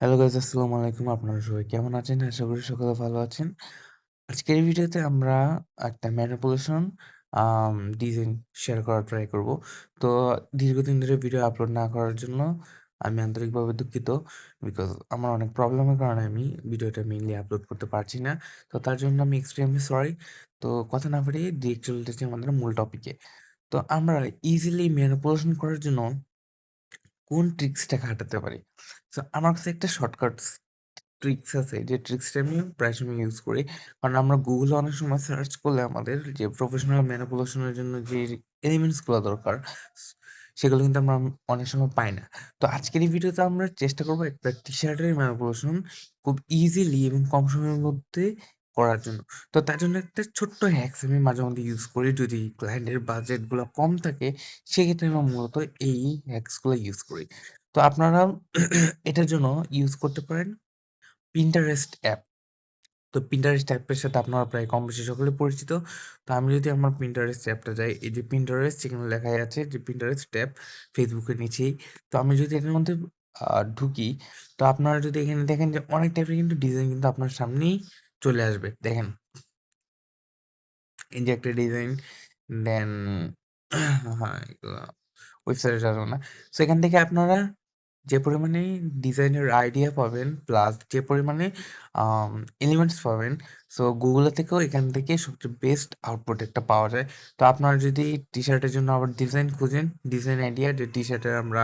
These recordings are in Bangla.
হ্যালো গাইজ আসসালামু আলাইকুম আপনারা সবাই কেমন আছেন? আশা করি সকলে ভালো আছেন। আজকের ভিডিওতে আমরা একটা ম্যানিপুলেশন ডিজাইন শেয়ার করার ট্রাই করব। তো দীর্ঘদিন ধরে ভিডিও আপলোড না করার জন্য আমি আন্তরিকভাবে দুঃখিত বিকজ আমার অনেক প্রবলেমের কারণে আমি ভিডিওটা মেইনলি আপলোড করতে পারছি না। তো তার জন্য আমি এক্সট্রিমলি সরি তো কথা না বাড়িয়ে ডিরেক্ট চলে আমাদের মূল টপিকে তো আমরা ইজিলি ম্যানিপুলেশন করার জন্য কোন ট্রিক্সটা খাটাতে পারি। সো আমার কাছে একটা শর্টকাট ট্রিক্স আছে, যে ট্রিক্সটা আমি প্রায় সময় ইউজ করি। কারণ আমরা গুগলে অনেক সময় সার্চ করলে আমাদের যে প্রফেশনাল ম্যানিপুলেশনের জন্য যে এলিমেন্টসগুলো দরকার, সেগুলো কিন্তু আমরা অনেক সময় পাই না। তো আজকের এই ভিডিওতে আমরা চেষ্টা করব একটা টি শার্টের ম্যানিপুলেশন খুব ইজিলি এবং কম সময়ের মধ্যে করার জন্য তো তার জন্য একটা ছোট্ট হ্যাক্স আমি মাঝে মধ্যে ইউজ করি যদি ক্লায়েন্টের বাজেটগুলো কম থাকে সেক্ষেত্রে আমি মূলত এই হ্যাক্সগুলো ইউজ করি তো আপনারা এটার জন্য ইউজ করতে পারেন Pinterest অ্যাপ। তো Pinterest অ্যাপের সাথে আপনারা প্রায় কম বেশি সকলে পরিচিত। তো আমি যদি আমার Pinterest অ্যাপটা যাই, এই যে Pinterest এখানে লেখাই আছে যে Pinterest ট্যাব ফেসবুকের নিচেই। তো আমি যদি এটার মধ্যে ঢুকি, তো আপনারা যদি এখানে দেখেন যে অনেক টাইপের কিন্তু ডিজাইন কিন্তু আপনার সামনেই চলে আসবে। দেখেন। এই যে একটা ডিজাইন দেন ওয়েবসাইটে যাব না। সো এখান থেকে আপনারা যে পরিমাণে ডিজাইনের আইডিয়া পাবেন প্লাস যে পরিমাণে এলিমেন্টস পাবেন, সো গুগলে থেকেও এখান থেকে সবচেয়ে বেস্ট আউটপুট একটা পাওয়া যায়। তো আপনারা যদি টি-শার্টের জন্য আবার ডিজাইন খুঁজেন, ডিজাইন আইডিয়া যে টি-শার্টের আমরা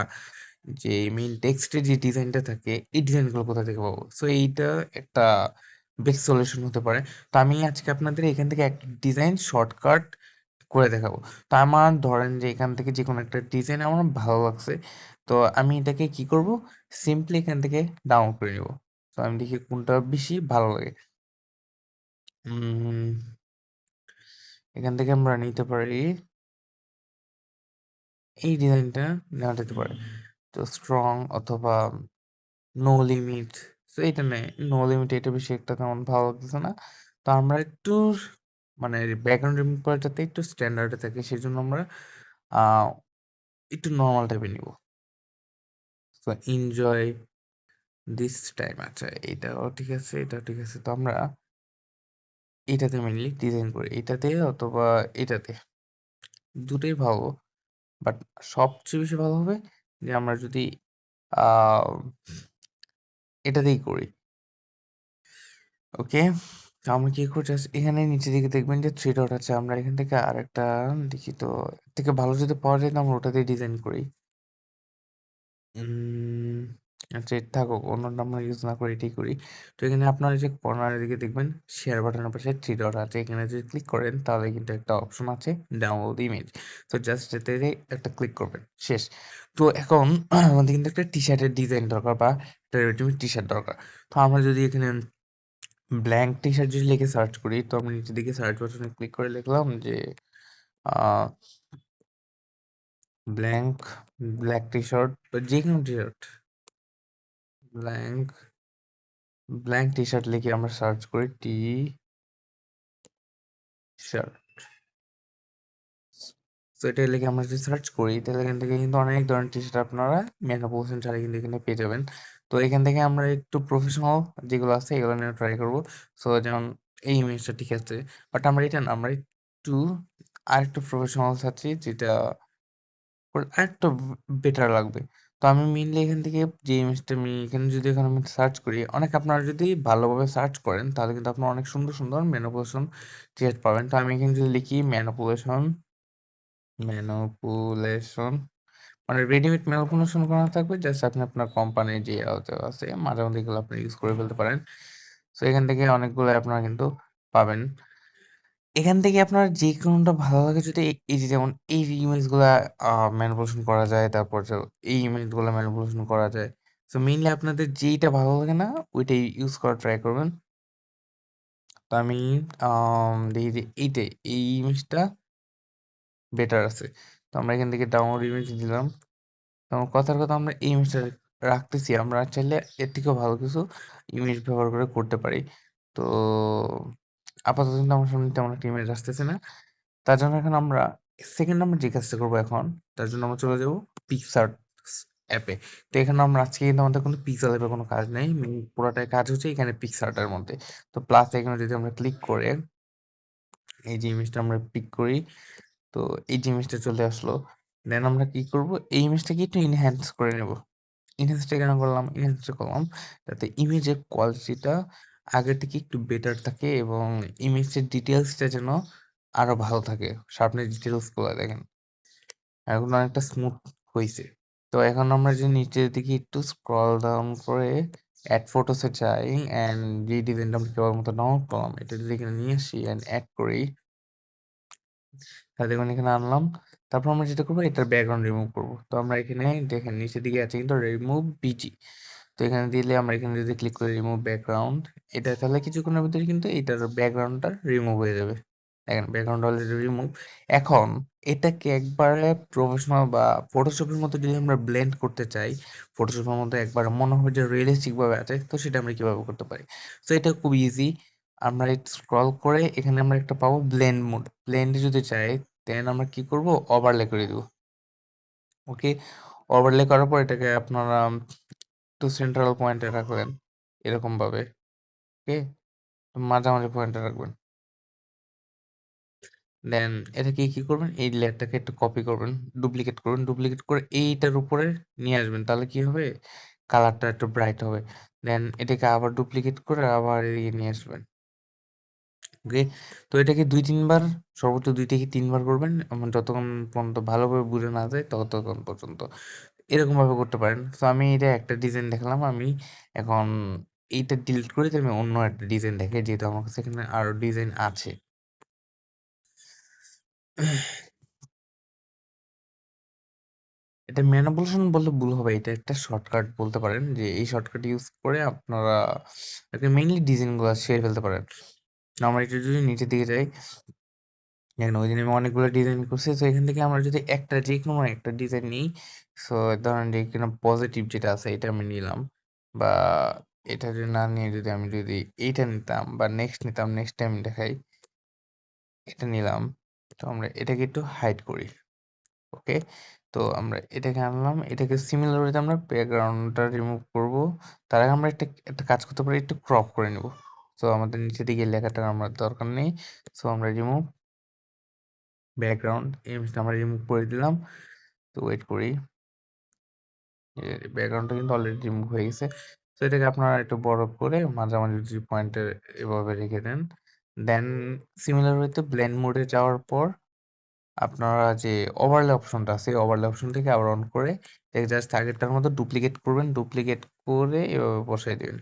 যে মেইন টেক্সটের যে ডিজাইনটা থাকে, এই ডিজাইনগুলো কোথা থেকে পাবো? সো এইটা একটা বেস্ট সলিউশন হতে পারে। তো আমি আজকে আপনাদের এখান থেকে একটা ডিজাইন শর্টকাট করে দেখাবো। তো আমার ধরেন যে এখান থেকে যেকোনো একটা ডিজাইন আমার ভালো লাগছে। তো আমি এটাকে কি করব? সিম্পলি এখান থেকে ডাউনলোড করে নিব। তো আমি দেখি কোনটা বেশি ভালো লাগে। এখান থেকে আমরা নিতে পারি এই ডিজাইনটা নেওয়া যেতে পারে। তো স্ট্রং অথবা নো লিমিট। সো এইটা নেই। নো লিমিট এটা বেশি একটা তেমন ভালো লাগতেছে না। তো আমরা একটু মানে ব্যাকগ্রাউন্ড রিমুভ একটু স্ট্যান্ডার্ড থাকে সেজন্য আমরা একটু নরমাল টাইপের নিব। সো এনজয় দিস টাইম আচ্ছা এটাও ঠিক আছে, এটাও ঠিক আছে। তো আমরা এটাতে মেইনলি ডিজাইন করি। এটাতে অথবা এটাতে। দুটোই ভালো। বাট সবচেয়ে বেশি ভালো হবে যে আমরা যদি এটাতেই করি। ওকে? আমরা কি করছি এখানে নিচের দিকে দেখবেন যে থ্রি ডট আছে। আমরা এখান থেকে আর একটা দেখি তো থেকে ভালো যদি পাওয়া যায় তো আমরা ওটাতেই ডিজাইন করি। আচ্ছা থাকুক। অন্যটা আমরা ইউজ না করে এটাই করি। তো এখানে আপনারা যে কর্নারের দিকে দেখবেন শেয়ার বাটনের পাশে 3 ডট আছে। এখানে যদি ক্লিক করেন, তাহলে কিন্তু একটা অপশন আছে ডাউনলোড ইমেজ। তো জাস্ট এটাতে একটা ক্লিক করবেন। শেষ। তো এখন আমাদের কিন্তু একটা টি-শার্টের ডিজাইন দরকার বা একটা টি-শার্ট দরকার। তো আমরা যদি এখানে ব্ল্যাংক টি-শার্ট যদি লিখে সার্চ করি, তো আমরা নিচের দিকে সার্চ বাটনে ক্লিক করে লিখলাম যে, আ ব্ল্যাংক ব্লাক টি-শার্ট বা যেকোনো টি-শার্ট। ব্ল্যাংক ব্ল্যাংক টি-শার্ট লিখে আমরা সার্চ করি টি শার্ট। সো এটা লিখে আমরা যদি সার্চ করি, তাহলে এখান থেকে কিন্তু অনেক ধরনের টি-শার্ট আপনারা ম্যানুপুলেশন ছাড়া কিন্তু এখানে পেয়ে যাবেন। তো এখান থেকে আমরা একটু প্রফেশনাল যেগুলো আছে, এগুলো নিয়ে ট্রাই করব। সো যেমন এই ইমেজটা ঠিক আছে। বাট আমরা এটা না, আমরা একটু, আরেকটু প্রফেশনাল চাচ্ছি যেটা, আরেকটু বেটার লাগবে। তো আমি মেইনলি এখান থেকে যে ইমেজটা আমি এখানে যদি এখানে আমি সার্চ করি, অনেক আপনারা যদি ভালোভাবে সার্চ করেন তাহলে কিন্তু আপনারা অনেক সুন্দর, সুন্দর ম্যানিপুলেশন ক্রিয়েট পাবেন। তো আমি এখানে যদি লিখি ম্যানিপুলেশন, ম্যানিপুলেশন মানে রেডিমেড ম্যানিপুলেশন করা থাকবে জাস্ট আপনি আপনার কোম্পানির যে আছে মাঝে মধ্যে এগুলো আপনি ইউজ করে ফেলতে পারেন। সো এখান থেকে অনেকগুলো আপনারা কিন্তু পাবেন। এখান থেকে আপনার যেকোনোটা ভালো লাগে যদি এই যে যেমন এই ইমেজগুলা ম্যানিপুলেশন করা যায়, তারপর যে এই ইমেজগুলা ম্যানিপুলেশন করা যায়। সো মেইনলি আপনাদের যেইটা ভালো লাগে না ওইটাই ইউজ করা ট্রাই করবেন। তো আমি দেখি যে এইটাই, এই ইমেজটা বেটার আছে। তো আমরা এখান থেকে ডাউনলোড ইমেজ দিলাম। তো কথার কথা আমরা এই ইমেজটা রাখতেছি। আমরা চাইলে এর থেকেও ভালো কিছু ইমেজ ব্যবহার করে করতে পারি। তো আপাতত কিন্তু আমার সামনে তেমন একটা ইমেজ আসতেছে না। তার জন্য এখন আমরা সেকেন্ড নাম্বার যে কাজটা করব এখন, তার জন্য আমরা চলে যাব পিক্সার্টস অ্যাপে। তো এখানে আমরা আজকে কিন্তু আমাদের কোনো পিক্সেল অ্যাপে কোনো কাজ নেই। পুরাটাই কাজ হচ্ছে এখানে পিক্সআর্টের মধ্যে। তো প্লাস এখানে যদি আমরা ক্লিক করে এই যে ইমেজটা আমরা পিক করি, তো এই যে ইমেজটা চলে আসলো। দেন আমরা কি করব? এই ইমেজটাকে একটু এনহ্যান্স করে নেব। এনহ্যান্সটা কেন করলাম? এনহ্যান্সটা করলাম যাতে ইমেজের কোয়ালিটিটা আগের থেকে একটু বেটার থাকে এবং ইমেজের ডিটেইলসটা যেন আরও ভালো থাকে। শার্পনেস ডিটেইলসগুলা দেখেন। এখন অনেকটা স্মুথ হয়েছে তো এখন আমরা যে নিচের দিকে একটু স্ক্রল ডাউন করে এড ফটোসে যাই অ্যান্ড যে ডিজাইনটা আমরা কেবল মতো ডাউনলোড করলাম এটা যদি এখানে নিয়ে আসি অ্যান্ড অ্যাড করি, তাহলে দেখুন এখানে আনলাম। তারপর আমরা যেটা করব, এটার ব্যাকগ্রাউন্ড রিমুভ করব। তো আমরা এখানে দেখেন নিচের দিকে আছে কিন্তু রিমুভ বিজি। তো এখানে দিলে আমরা এখানে যদি ক্লিক করি রিমুভ ব্যাকগ্রাউন্ড এটা তাহলে কিছুক্ষণের ভিতরে কিন্তু এটার ব্যাকগ্রাউন্ডটা রিমুভ হয়ে যাবে। দেখেন ব্যাকগ্রাউন্ড অলরেডি রিমুভ। এখন এটাকে একবারে প্রফেশনাল বা ফটোশপের মতো যদি আমরা ব্লেন্ড করতে চাই, ফটোশপের মধ্যে একবার মনে হয় যে রিয়েলিস্টিকভাবে আছে, তো সেটা আমরা কীভাবে করতে পারি? তো এটা খুব ইজি। আমরা স্ক্রল করে এখানে আমরা একটা পাবো ব্লেন্ড মোড। ব্লেন্ডে যদি চাই দেন আমরা কি করব? ওভারলে করে দিব। ওকে? ওভারলে করার পর এটাকে আপনারা একটু সেন্ট্রাল পয়েন্টে রাখবেন। এরকমভাবে। ওকে? মাঝামাঝি পয়েন্টে রাখবেন। দেন এটাকে কি করবেন? এই লেয়ারটাকে একটু কপি করবেন, ডুপ্লিকেট করবেন। ডুপ্লিকেট করে এইটার উপরে নিয়ে আসবেন। তাহলে কি হবে? কালারটা একটু ব্রাইট হবে। দেন এটাকে আবার ডুপ্লিকেট করে আবার এদিকে নিয়ে আসবেন। ওকে? তো এটাকে দুই তিনবার সর্বোচ্চ দুই থেকে তিনবার করবেন। যতক্ষণ পর্যন্ত ভালোভাবে বুঝে না যায় ততক্ষণ পর্যন্ত। এরকমভাবে করতে পারেন। সো আমি এটা একটা ডিজাইন দেখালাম। আমি এখন এইটা ডিলিট করে আমি অন্য একটা ডিজাইন দেখে যেহেতু আমার কাছে এখানে আরও ডিজাইন আছে। এটা ম্যানিপুলেশন বললে ভুল হবে। এটা একটা শর্টকাট বলতে পারেন যে এই শর্টকাট ইউজ করে আপনারা মেইনলি ডিজাইনগুলো সেরে ফেলতে পারেন। আমরা এটা যদি নিচের দিকে যাই দেখেন ওইদিন আমি অনেকগুলো ডিজাইন করছি। তো এখান থেকে আমরা যদি একটা যে কোনো একটা ডিজাইন নিই, সো ধরেন এখানে পজিটিভ যেটা আছে এটা আমি নিলাম বা এটা যদি না নিয়ে যদি আমি যদি এইটা নিতাম বা নেক্সট নিতাম, নেক্সট টাইম দেখাই। এটা নিলাম। তো আমরা এটাকে একটু হাইড করি। ওকে? তো আমরা এটাকে আনলাম। এটাকে সিমিলার ওয়েতে আমরা ব্যাকগ্রাউন্ডটা রিমুভ করব। তার আগে আমরা একটা একটা কাজ করতে পারি একটু ক্রপ করে নিব। সো আমাদের নিচে দিকে লেখাটার আমার দরকার নেই। সো আমরা রিমুভ ব্যাকগ্রাউন্ড ইমেজটা আমরা রিমুভ করে দিলাম। তো ওয়েট করি। ব্যাকগ্রাউন্ডটা কিন্তু অলরেডি রিমুভ হয়ে গেছে। তো এটাকে আপনারা একটু বড় করে মাঝামাঝি যে পয়েন্টে এভাবে রেখে দেন। দেন সিমিলার ওয়েতে ব্লেন্ড মোডে যাওয়ার পর আপনারা যে ওভারলে অপশনটা আছে ওভারলে অপশন থেকে আবার অন করে জাস্ট আগেরটার মতো ডুপ্লিকেট করবেন। ডুপ্লিকেট করে এভাবে বসায় দেবেন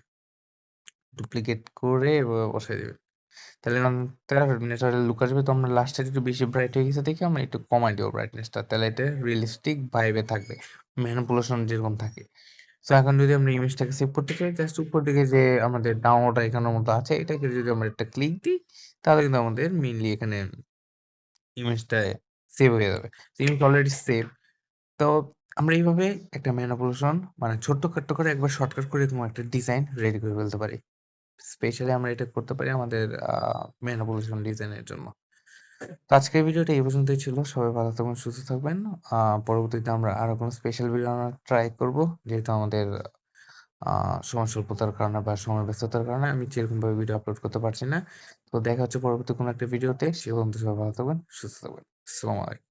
ডুপ্লিকেট করে এভাবে বসায় দিবেন। তাহলে ন্যাচারাল লুক আসবে। তো আমরা লাস্টে একটু বেশি ব্রাইট হয়ে গেছে দেখে আমরা একটু কমাই দেবো ব্রাইটনেসটা। তাহলে এটা রিয়েলিস্টিক ভাইবে থাকবে। ম্যানিপুলেশন যেরকম থাকে। সো এখন যদি আমরা ইমেজটাকে সেভ করতে চাই জাস্ট উপর দিকে যে আমাদের ডাউনলোড আইকনের মতো আছে, এটাকে যদি আমরা একটা ক্লিক দিই, তাহলে কিন্তু আমাদের মেইনলি এখানে ইমেজটা সেভ হয়ে যাবে। তো ইমেজ অলরেডি সেভ। তো আমরা এইভাবে একটা ম্যানিপুলেশন মানে ছোট্টখাট্ট করে একবার শর্টকাট করে এরকম একটা ডিজাইন রেডি করে ফেলতে পারি। স্পেশালি আমরা এটা করতে পারি আমাদের ম্যানিপুলেশন ডিজাইনের জন্য। তো আজকের ভিডিওটা এই পর্যন্তই ছিল। সবাই ভালো থাকবেন, সুস্থ থাকবেন। পরবর্তীতে আমরা আরও কোনো স্পেশাল ভিডিও আমরা ট্রাই করব। যেহেতু আমাদের সময় স্বল্পতার কারণে বা সময় ব্যস্ততার কারণে আমি যেরকমভাবে ভিডিও আপলোড করতে পারছি না। তো দেখা হচ্ছে পরবর্তী কোনো একটা ভিডিওতে। সে পর্যন্ত সবাই ভালো থাকবেন, সুস্থ থাকবেন। আসসালামু আলাইকুম।